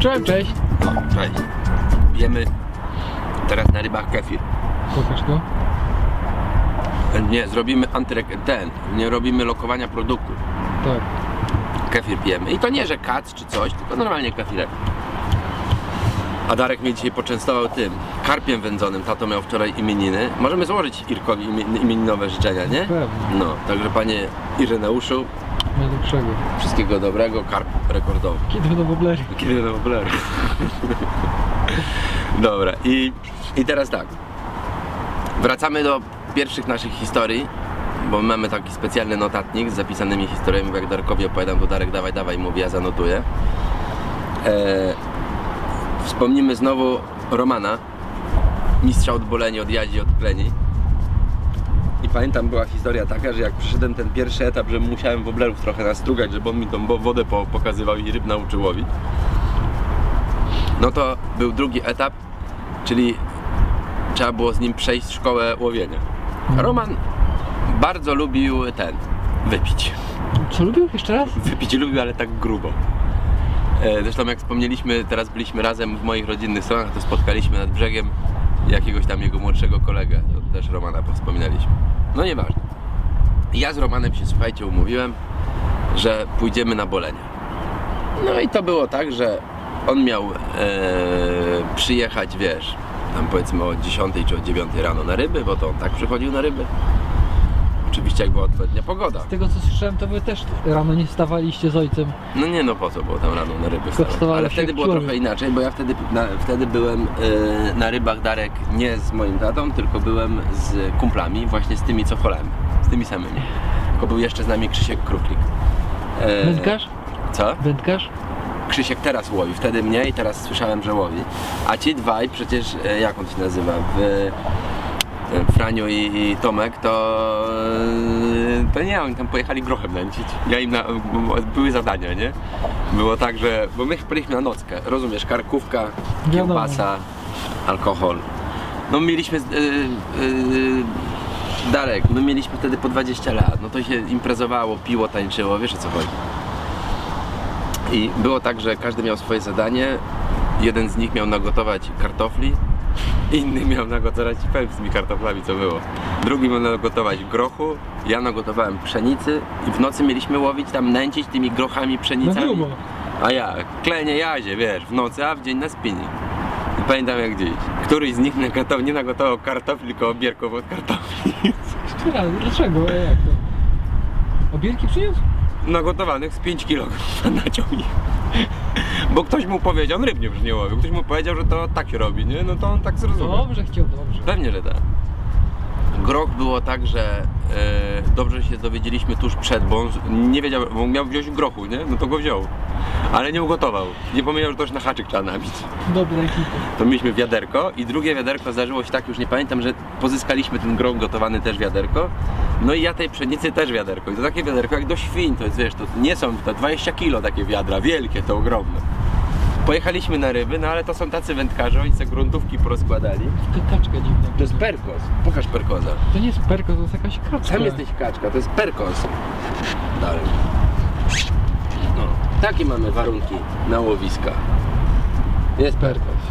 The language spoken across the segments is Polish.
Cześć, cześć. O, cześć. Jemy teraz na rybach kefir. Pokaż to. Nie, zrobimy antyrek... ten, nie robimy lokowania produktu. Tak. Kefir pijemy. I to nie, że kac czy coś, tylko normalnie kefirek. A Darek mnie dzisiaj poczęstował tym, karpiem wędzonym. Tato miał wczoraj imieniny. Możemy złożyć Irkowi imie- imieninowe życzenia, nie? Pewnie. No, także panie Ireneuszu, Najlepszego. wszystkiego dobrego, karp rekordowy. Kiedy będą woblery? Kiedy na Wobler. Dobra, i, i teraz tak. Wracamy do pierwszych naszych historii, bo mamy taki specjalny notatnik z zapisanymi historiami, jak Darkowi opowiadam, to Darek dawaj, dawaj, mówi, ja zanotuję. E, wspomnimy znowu Romana, mistrza od boleni, od jadzi, od kleni. I pamiętam, była historia taka, że jak przeszedłem ten pierwszy etap, że musiałem woblerów trochę nastrugać, żeby on mi tą wodę po, pokazywał i ryb nauczył łowić. No to był drugi etap, czyli trzeba było z nim przejść szkołę łowienia. A Roman bardzo lubił ten, wypić. Co lubił? Jeszcze raz? Wypić lubił, ale tak grubo. E, Zresztą jak wspomnieliśmy, teraz byliśmy razem w moich rodzinnych stronach, to spotkaliśmy nad brzegiem jakiegoś tam jego młodszego kolegę, to też Romana wspominaliśmy. No nieważne. Ja z Romanem się, słuchajcie, umówiłem, że pójdziemy na bolenie. No i to było tak, że on miał e, przyjechać, wiesz, tam powiedzmy o 10 czy o 9 rano na ryby, bo to on tak przychodził na ryby. Oczywiście jak była odpowiednia pogoda. Z tego co słyszałem, to wy też rano nie wstawaliście z ojcem. No nie no po co było tam rano na ryby wstawać. Ale się wtedy było człowiek. trochę inaczej, bo ja wtedy, na, wtedy byłem e, na rybach Darek nie z moim tatą, tylko byłem z kumplami, właśnie z tymi co holałem, z tymi samymi. Tylko był jeszcze z nami Krzysiek Kruklik. E, Wędkarz? Co? Wędkarz? Krzysiek teraz łowi, wtedy mnie i teraz słyszałem, że łowi. A ci dwaj przecież, e, jak on się nazywa, w, Franio i, i Tomek, to, to nie, oni tam pojechali grochem nęcić. Ja im na, były zadania, nie? Było tak, że, bo my byliśmy na nockę, rozumiesz, karkówka, kiełbasa, alkohol. No mieliśmy, e, e, Darek, my mieliśmy wtedy po 20 lat, no to się imprezowało, piło, tańczyło, wiesz o co chodzi. I było tak, że każdy miał swoje zadanie. Jeden z nich miał nagotować kartofli, inny miał nagotować pęp z tymi kartoflami, co było. Drugi miał nagotować grochu, ja nagotowałem pszenicy i w nocy mieliśmy łowić tam, nęcić tymi grochami, No pszenicami. grubo. A ja, klenie jazie, wiesz, w nocy, a w dzień na spinning. I pamiętam jak dziś. Któryś z nich nagotował, nie nagotował kartofli, tylko obierków od kartofli. Jeszcze raz, dlaczego? A jak to? Obierki przyniósł? nagotowanych z 5 kg naciął ich. Bo ktoś mu powiedział, on już nie łowił, ktoś mu powiedział, że to tak się robi, nie? No to on tak zrozumiał. Dobrze chciał, dobrze. Pewnie, że tak. Groch było tak, że e, dobrze się dowiedzieliśmy tuż przed, bo on nie wiedział, bo miał wziąć grochu, nie? No to go wziął. Ale nie ugotował. Nie pomyślał, że to już na haczyk trzeba nabić. Dobra ekipa. To mieliśmy wiaderko i drugie wiaderko zdarzyło się tak, już nie pamiętam, że pozyskaliśmy ten groch gotowany też wiaderko. No i ja tej pszenicy też wiaderko. I to takie wiaderko jak do świń, to jest wiesz, to nie są to 20 kilo takie wiadra, wielkie, to ogromne. Pojechaliśmy na ryby, no ale to są tacy wędkarze, oni se gruntówki porozkładali. To kaczka dziwna. To jest perkos. Pokaż perkoza. To nie jest perko, to jest jakaś kaczka. Sam jesteś kaczka, to jest perkos. Dalej. No, takie mamy warunki na łowiska. Jest perkos.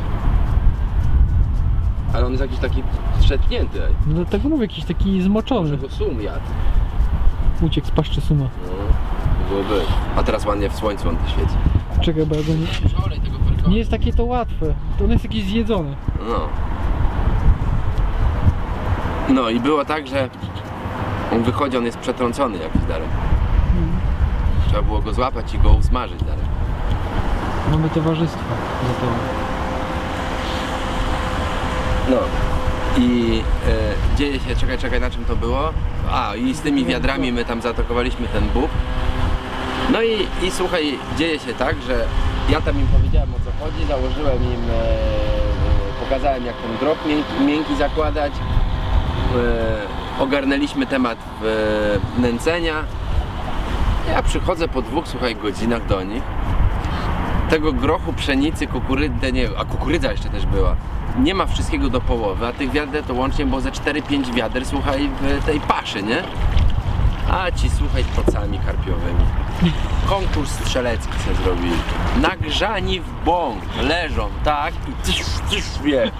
Ale on jest jakiś taki trzepnięty. No dlatego mówię, jakiś taki zmoczony. Może go sum jadł. Uciekł z paszczy suma. No, byłoby. A teraz ładnie w słońcu on to świeci. Czekaj, bo ja go nie... Nie jest takie to łatwe. To on jest jakiś zjedzony. No. No i było tak, że on wychodzi, on jest przetrącony jakiś dalej. Trzeba było go złapać i go usmażyć dalej. Mamy towarzystwo. za to. No. I e, dzieje się, czekaj, czekaj, na czym to było? A, i z tymi wiadrami my tam zaatakowaliśmy ten bób. No i, i słuchaj, dzieje się tak, że ja tam im powiedziałem o co chodzi, założyłem im, e, pokazałem jak ten drop miękki, miękki zakładać. E, ogarnęliśmy temat e, nęcenia. Ja przychodzę po dwóch, słuchaj, godzinach do nich. Tego grochu, pszenicy, kukurydzy, nie, a kukurydza jeszcze też była. Nie ma wszystkiego do połowy, a tych wiader to łącznie było ze 4-5 wiader, słuchaj, w tej paszy, nie? A ci słuchaj pocami karpiowymi. Konkurs strzelecki se zrobili. Nagrzani w bąk leżą, tak? I tysz, tysz, wie.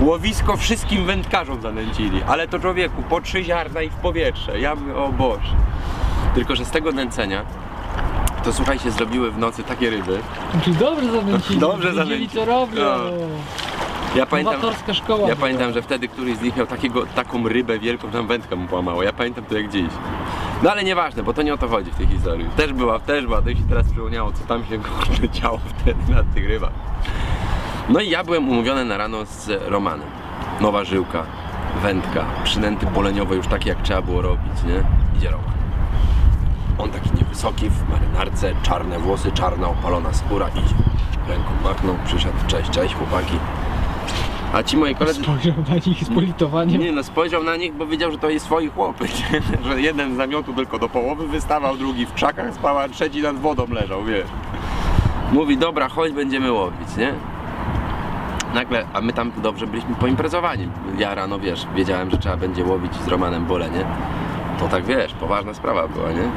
Łowisko wszystkim wędkarzom zanęcili. Ale to człowieku, po trzy ziarna i w powietrze. Ja mówię, o Boże. Tylko, że z tego nęcenia to słuchajcie, zrobiły w nocy takie ryby. Dobrze zanęcili. Dobrze zanęcili. co robią. No. Ja pamiętam, Nowatorska szkoła. ja pamiętam, że wtedy któryś z nich miał takiego, taką rybę wielką, tam wędkę mu połamało. Ja pamiętam to jak dziś. No ale nieważne, bo to nie o to chodzi w tej historii. Też była, też była, to się teraz przypomniało, co tam się kurde działo wtedy na tych rybach. No i ja byłem umówiony na rano z Romanem. Nowa żyłka, wędka, przynęty poleniowe już takie jak trzeba było robić, nie? Idzie Roman. On taki niewysoki, w marynarce, czarne włosy, czarna opalona skóra, idzie. Ręką machnął, przyszedł, cześć, cześć chłopaki. A ci moi koledzy... Spojrzał na nich z politowaniem. Nie no, spojrzał na nich, bo wiedział, że to jest swoi chłopy, że jeden z namiotu tylko do połowy wystawał, drugi w krzakach spał, a trzeci nad wodą leżał, wiesz. Mówi, dobra, chodź, będziemy łowić, nie? Nagle, a my tam dobrze byliśmy poimprezowani. Ja rano, wiesz, wiedziałem, że trzeba będzie łowić z Romanem bole, nie? To tak, wiesz, poważna sprawa była, nie?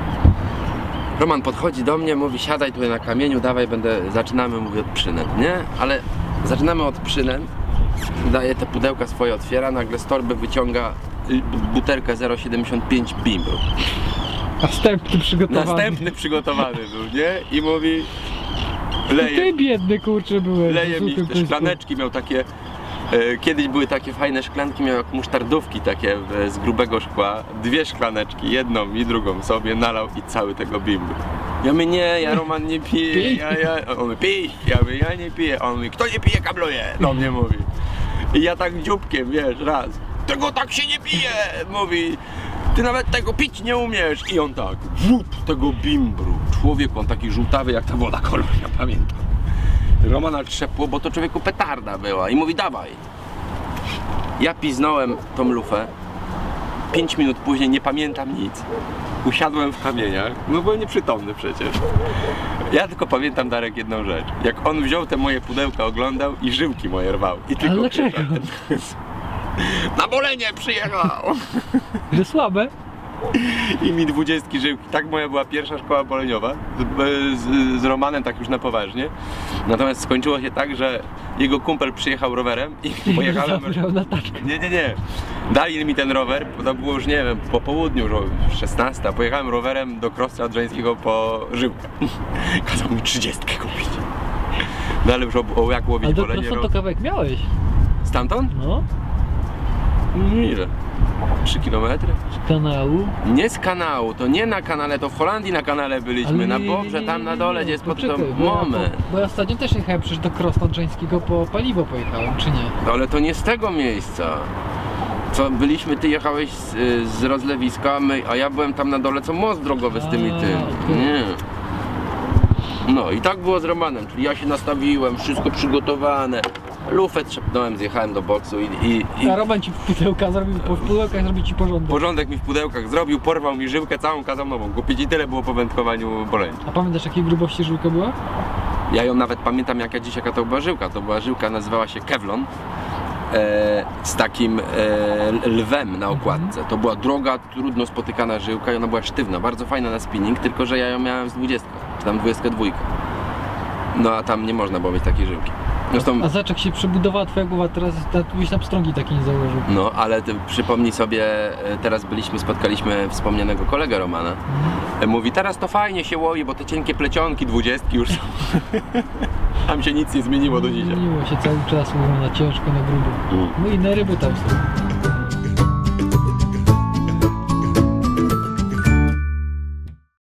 Roman podchodzi do mnie, mówi, siadaj tutaj na kamieniu, dawaj, będę, zaczynamy, mówię, od przynęt, nie? Ale zaczynamy od przynęt, daje te pudełka swoje, otwiera, nagle z torby wyciąga butelkę 0,75 bimbru. Następny przygotowany. Następny przygotowany był, nie? I mówi, Ty leje, biedny kurczę byłeś. leje mi te szklaneczki, miał takie, kiedyś były takie fajne szklanki, miał jak musztardówki takie e, z grubego szkła, dwie szklaneczki, jedną i drugą sobie nalał i cały tego bimbru. Ja mówię, nie, ja Roman nie piję, Pij. ja, ja, on mówi, pij, ja mówię, ja nie piję, on mówi, kto nie pije, kabluje, do mnie mówi. I ja tak dzióbkiem, wiesz, raz, tego tak się nie pije, mówi, ty nawet tego pić nie umiesz. I on tak, wód tego bimbru, człowiek, on taki żółtawy jak ta woda kolor, ja pamiętam. Romana trzepło, bo to człowieku petarda była i mówi, dawaj. Ja piznąłem tą lufę, pięć minut później nie pamiętam nic. Usiadłem w kamieniach, no byłem nieprzytomny przecież. Ja tylko pamiętam, Darek, jedną rzecz. Jak on wziął te moje pudełka, oglądał i żyłki moje rwał. I tylko dlaczego? krzyczał. Na bolenie przyjechał! Że słabe. I mi dwudziestki żyłki. Tak moja była pierwsza szkoła boleniowa. Z, z, z Romanem tak już na poważnie. Natomiast skończyło się tak, że jego kumpel przyjechał rowerem i pojechałem... Na taczkę. Nie, nie, nie. Dali mi ten rower, bo to było już, nie wiem, po południu, już o 16. Pojechałem rowerem do Krostra Odrzańskiego po żyłkę. Kazał mi 30 kupić. No ale już o, o jak łowić Ale do bolenie prosto to kawałek miałeś. Stamtąd? No. Ile? 3 kilometry? Z kanału. Nie z kanału, to nie na kanale, to w Holandii na kanale byliśmy, Ale na nie, Bobrze, nie, tam na nie, dole, nie. gdzie jest pod tą Poczekaj, bo ja moment. po- Bo ja ostatnio też jechałem przecież do Krosta Odrzańskiego po paliwo pojechałem, czy nie? No ale to nie z tego miejsca. Co byliśmy, ty jechałeś z, y, z rozlewiska, a my, a ja byłem tam na dole, co most drogowy z tym i A, tym. okej. Nie. No i tak było z Romanem, czyli ja się nastawiłem, wszystko przygotowane. Lufę trzepnąłem, zjechałem do boksu i, i, i A Roman ci pudełka zrobił, po w pudełkach zrobił ci porządek. porządek mi w pudełkach zrobił, porwał mi żyłkę całą, kazał nową kupić i tyle było po wędkowaniu boleń. A pamiętasz jakiej grubości żółka była? Ja ją nawet pamiętam jak ja dziś jaka to była żyłka. To była żyłka, nazywała się Kevlon. E, z takim e, lwem na okładce. To była droga, trudno spotykana żyłka i ona była sztywna, bardzo fajna na spinning, tylko że ja ją miałem z 20, czy tam 22. No a tam nie można było mieć takiej żyłki. Zresztą, A zobacz jak się przebudowała twoja głowa, teraz byś na pstrągi takiej nie założył. no ale ty przypomnij sobie, e, teraz byliśmy, spotkaliśmy wspomnianego kolegę Romana. E, Mówi, teraz to fajnie się łowi, bo te cienkie plecionki, dwudziestki już są. Tam się nic nie zmieniło do dzisiaj. Zmieniło się cały czas, mówią na ciężko, na grubo. Mm. No i inne ryby tam są.